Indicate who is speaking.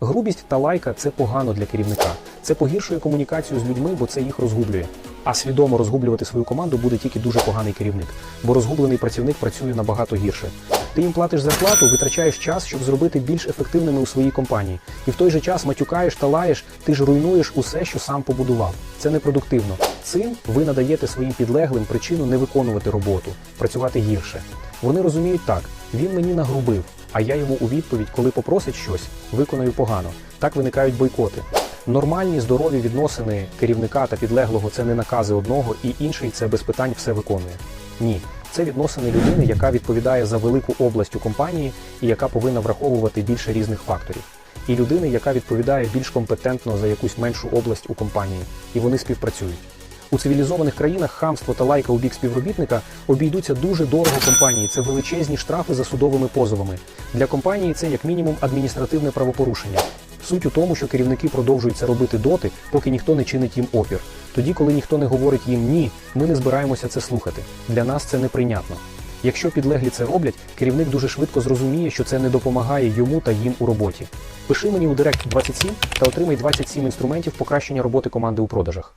Speaker 1: Грубість та лайка це погано для керівника. Це погіршує комунікацію з людьми, бо це їх розгублює. А свідомо розгублювати свою команду буде тільки дуже поганий керівник, бо розгублений працівник працює набагато гірше. Ти їм платиш зарплату, витрачаєш час, щоб зробити більш ефективними у своїй компанії. І в той же час матюкаєш та лаєш, ти ж руйнуєш усе, що сам побудував. Це непродуктивно. Цим ви надаєте своїм підлеглим причину не виконувати роботу, працювати гірше. Вони розуміють так: він мені нагрубив, а я йому у відповідь, коли попросить щось, виконую погано. Так виникають бойкоти. Нормальні здорові відносини керівника та підлеглого це не накази одного, і інший це без питань все виконує. Ні, це відносини людини, яка відповідає за велику область у компанії і яка повинна враховувати більше різних факторів. І людини, яка відповідає більш компетентно за якусь меншу область у компанії, і вони співпрацюють. У цивілізованих країнах хамство та лайка у бік співробітника обійдуться дуже дорого компанії. Це величезні штрафи за судовими позовами. Для компанії це як мінімум адміністративне правопорушення. Суть у тому, що керівники продовжують це робити доти, поки ніхто не чинить їм опір. Тоді, коли ніхто не говорить їм ні, ми не збираємося це слухати. Для нас це неприйнятно. Якщо підлеглі це роблять, керівник дуже швидко зрозуміє, що це не допомагає йому та їм у роботі. Пиши мені у Директ 27 та отримай 27 інструментів покращення роботи команди у продажах.